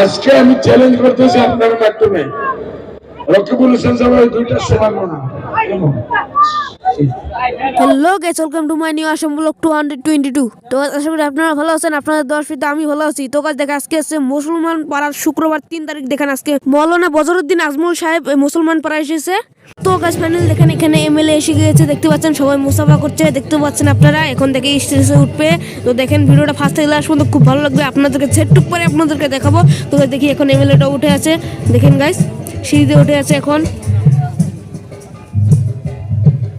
আজকে আমি চ্যালেঞ্জ করতেছি আপনার মাধ্যমে। রক্ষী হোসেন সাহেব ওই দুইটা সমান না hello guys welcome to my new Assam blog two hundred twenty two তো আশা করি আপনারা ভালো আছেন, আপনাদের দশ ফিতে আমি ভালো আছি। তো কাজ দেখা আজকে আছে মুসলমান পাড়ার শুক্রবার, তিন তারিখ। দেখেন, আজকে মৌলানা বজরুদ্দিন আজমল সাহেব মুসলমান পাড়া এসেছে। তো গাছ প্যানেল দেখেন, এখানে এমএলএ এসে গিয়েছে, দেখতে পাচ্ছেন, সবাই মুসাফা করছে, দেখতে পাচ্ছেন আপনারা, এখন থেকে স্টেজে উঠবে। তো দেখেন, ভিডিওটা ফার্স্ট থেকে লাস্ট পর্যন্ত খুব ভালো লাগবে, আপনাদেরকে সেটটুক পরে আপনাদেরকে দেখাবো। তো দেখি এখন এমএলএটা উঠে আছে। দেখেন গাইস সিঁড়িতে উঠে আছে এখন।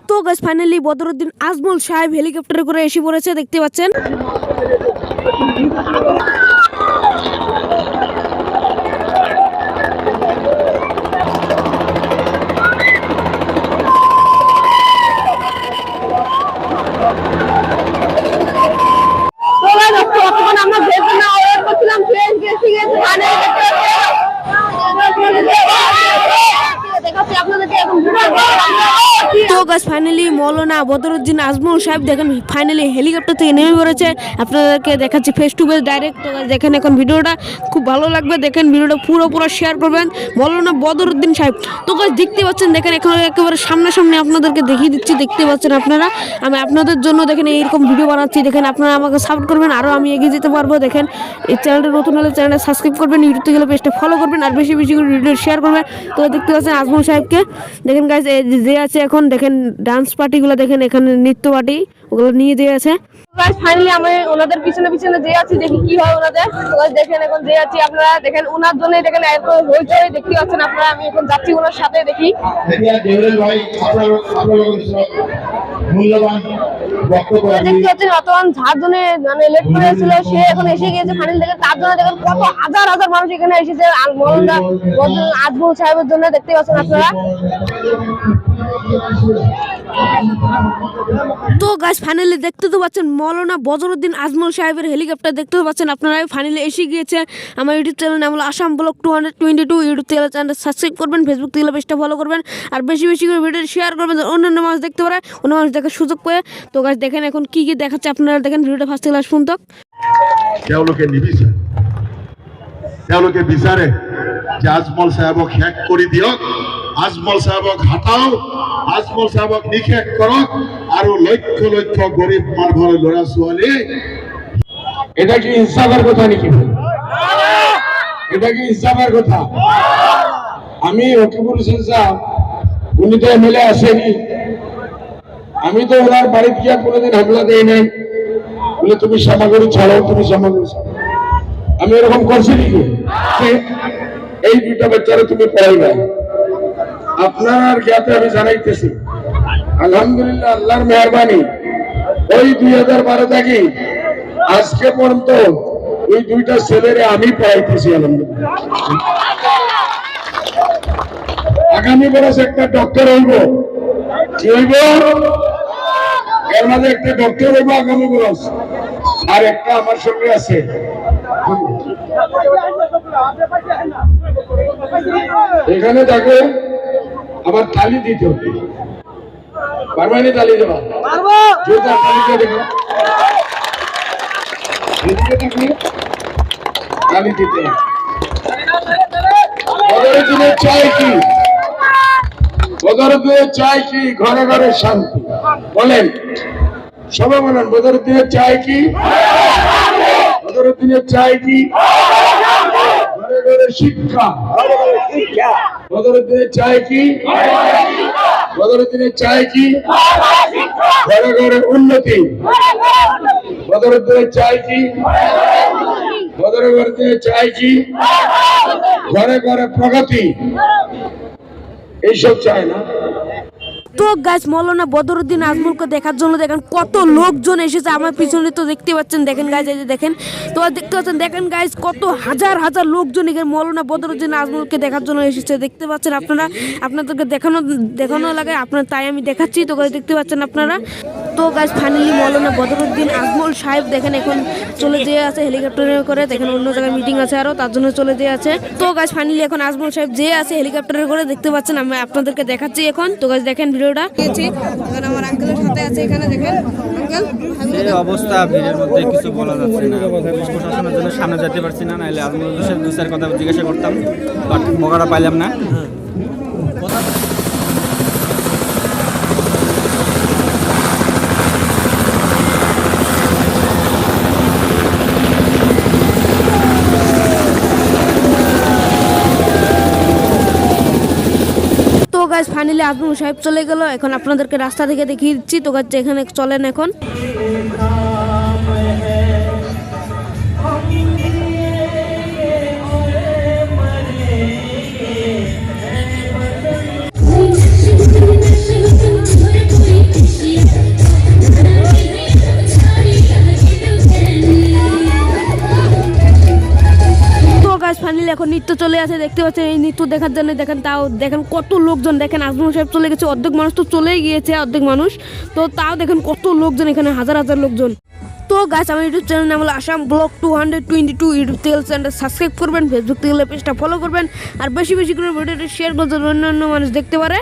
তো গাছ ফাইনালি বদরুদ্দিন আজমল সাহেব হেলিকপ্টারে করে এসে পড়েছে দেখতে পাচ্ছেন? গাছ ফাইনালি মৌলানা বদরুদ্দিন আজমল সাহেব দেখেন ফাইনালি হেলিকপ্টার থেকে নেমে পড়েছে। আপনাদেরকে দেখাচ্ছি ফেস টু ফেস ডাইরেক্ট দেখেন এখন ভিডিওটা, খুব ভালো লাগবে। দেখেন ভিডিওটা পুরো পুরো শেয়ার করবেন। মৌলানা বদরুদ্দিন সাহেব। তো গাছ দেখতে পাচ্ছেন, দেখেন এখন একেবারে সামনাসামনি আপনাদেরকে দেখিয়ে দিচ্ছি। দেখতে পাচ্ছেন আপনারা? আমি আপনাদের জন্য দেখেন এইরকম ভিডিও বানাচ্ছি। দেখেন আপনারা আমাকে সাপোর্ট করবেন আরও আমি এগিয়ে যেতে পারব। দেখেন, এই চ্যানেলটা নতুন হলে চ্যানেলটা সাবস্ক্রাইব করবেন ইউটিউব থেকে পেজটা ফলো করবেন, আর বেশি বেশি করে ভিডিও শেয়ার করবেন। তো দেখতে পাচ্ছেন আজমল সাহেবকে। দেখেন গাইজ যে আছে এখন, দেখেন ডান্স পার্টি পার্টিগুলো দেখেন এখানে নৃত্য পার্টি ওগুলো নিয়ে দিয়ে আছে। ফাইনালি আমি ওনাদের পিছনে পিছনে যে আছি দেখি কি হয় ওনাদের। দেখেন এখন যে আছি আপনারা দেখেন ওনার জন্য দেখেন হইচই দেখতে পাচ্ছেন আপনারা আমি এখন যাচ্ছি ওনার সাথে দেখি। এতিয়া দেউরেল ভাই আপনার আপনার মূল্যবান দেখতে পাচ্ছেন অতমান যার জন্য মানে লেট করে সে এখন এসে গিয়েছে ফাইনাল দেখেন তার জন্য দেখেন কত হাজার হাজার মানুষ এখানে এসেছে আর মৌলানা আজমল সাহেবের জন্য দেখতে পাচ্ছেন আপনারা। তো গাছ ফাইনালি দেখতে তো পাচ্ছেন মৌলানা বজরুদ্দিন আজমল সাহেবের হেলিকপ্টার দেখতে তো পাচ্ছেন আপনারা। ফাইনালি এসে গিয়েছে আমার ইউটিউব চ্যানেল নাম হলো Assam blog two hundred twenty two YouTube channel channel subscribe করবেন ফেসবুক থেকে পেজটা ফলো করবেন, আর বেশি বেশি করে ভিডিও শেয়ার করবেন অন্যান্য মানুষ দেখতে পারে, অন্য মানুষ দেখার সুযোগ পায়। তো গাছ দেখেন এখন কি কি দেখাচ্ছে আপনারা, দেখেন ভিডিওটা ফার্স্ট থেকে পর্যন্ত তেওঁলোকে বিচাৰে যে আজমল চাহেবক শেষ কৰি দিয়ক। আজমল চাহেবক হাতাওক আজমল চাহেবক নিষেধ কৰক, আৰু লক্ষ লক্ষ গৰীব মানুহৰ ল'ৰা ছোৱালী। এটা কি ইনসাফের কথা নাকি? এটা কি ইনসাফের কথা? আমি রকিবুল হোসেন সাহেব উনি তো এমএলএ আসেনি আমি তো ওনার বাড়ি গিয়া কোনোদিন হামলা দেই নাই। বলে তুমি সামাগুড়ি ছাড়ো, তুমি সামাগুড়ি আমি এরকম করছি নাকি? এই দুইটা বাচ্চারা তুমি পড়াইবা। আপনার জ্ঞাতে আমি জানাইতেছি। আলহামদুলিল্লাহ, আল্লাহর মেহরবানি। ওই দুই হাজার বারো থেকে আজকে পর্যন্ত ওই দুইটা ছেলেরে আমি পাইতেছি, আলহামদুলিল্লাহ। আগামী বরস একটা ডক্টর হইব। হইব? এর মাঝে একটা ডক্টর হইব আগামী বরস আর একটা আমার সঙ্গে আছে। এখানে তাকে আবার তালি দিতে হবে। পারবানি তালি জোরদার এদিকে দিতে দিনে চাই কি? চাই ঘরে ঘরে শান্তি। বলেন। সবাই বলেন বদরের দিনে চাই কি? বদরের দিনে চাই কি? ঘরে ঘরে শিক্ষা। বদরের দিনে চাই কি? বদরের দিনে চাই কি? ঘরে ঘরে উন্নতি। বদরের দিনে চাই কি? ঘরে দিনে চাই কি? ঘরে ঘরে প্রগতি। এইসব চায় না। তো গাছ মৌলানা বদরুদ্দিন আজমলকে দেখার জন্য দেখেন কত লোকজন এসেছে। আমার পিছনে তো দেখতে পাচ্ছেন, দেখেন গাছ এই যে দেখেন। তো দেখতে পাচ্ছেন, দেখেন গাছ কত হাজার হাজার লোকজন এখানে মৌলানা বদরুদ্দিন আজমলকে দেখার জন্য এসেছে। দেখতে পাচ্ছেন আপনারা, আপনাদেরকে দেখানো দেখানো লাগে, আপনার তাই আমি দেখাচ্ছি, তো দেখতে পাচ্ছেন আপনারা। তো গাছ ফাইনালি মৌলানা বদরুদ্দিন আজমল সাহেব। দেখেন এখন চলে যেয়ে আছে হেলিকপ্টারে করে দেখেন অন্য জায়গায় মিটিং আছে আরও তার জন্য চলে যেয়ে আছে। তো গাছ ফাইনালি এখন আজমল সাহেব যেয়ে আছে হেলিকপ্টারে করে দেখতে পাচ্ছেন আমি আপনাদেরকে দেখাচ্ছি এখন। তো গাছ দেখেন ভিডিওটা। এখন আমার আঙ্কেলের সাথে আছে এখানে দেখেন। আঙ্কেল অবস্থা ভিড়ের মধ্যে কিছু বলা যাচ্ছে না। পুলিশ প্রশাসনের জন্য সামনে যেতে পারছি না নাহলে আজমল হোসেন দু কথা জিজ্ঞাসা করতাম বাট মগাটা পাইলাম না। গাছ ফাইনালি আজমল সাহেব চলে গেল। এখন আপনাদেরকে রাস্তা থেকে দেখিয়ে দিচ্ছি। তো গাছ এখানে চলেন এখন। ফাইনালি এখন নৃত্য চলে আসে, দেখতে পাচ্ছেন এই নৃত্য দেখার জন্য দেখেন তাও, দেখেন কত লোকজন, দেখেন আজমল সাহেব চলে গেছে, অর্ধেক মানুষ তো চলেই গিয়েছে, অর্ধেক মানুষ। তো তাও দেখেন কত লোকজন এখানে, হাজার হাজার লোকজন। তো গাছ আমার ইউটিউব চ্যানেল নাম হলো Assam blog two hundred twenty two, YouTube থেকে চ্যানেলটা সাবস্ক্রাইব করবেন ফেসবুক থেকে পেজটা ফলো করবেন, আর বেশি বেশি করে ভিডিওটা শেয়ার করতে অন্য অন্য মানুষ দেখতে পারে।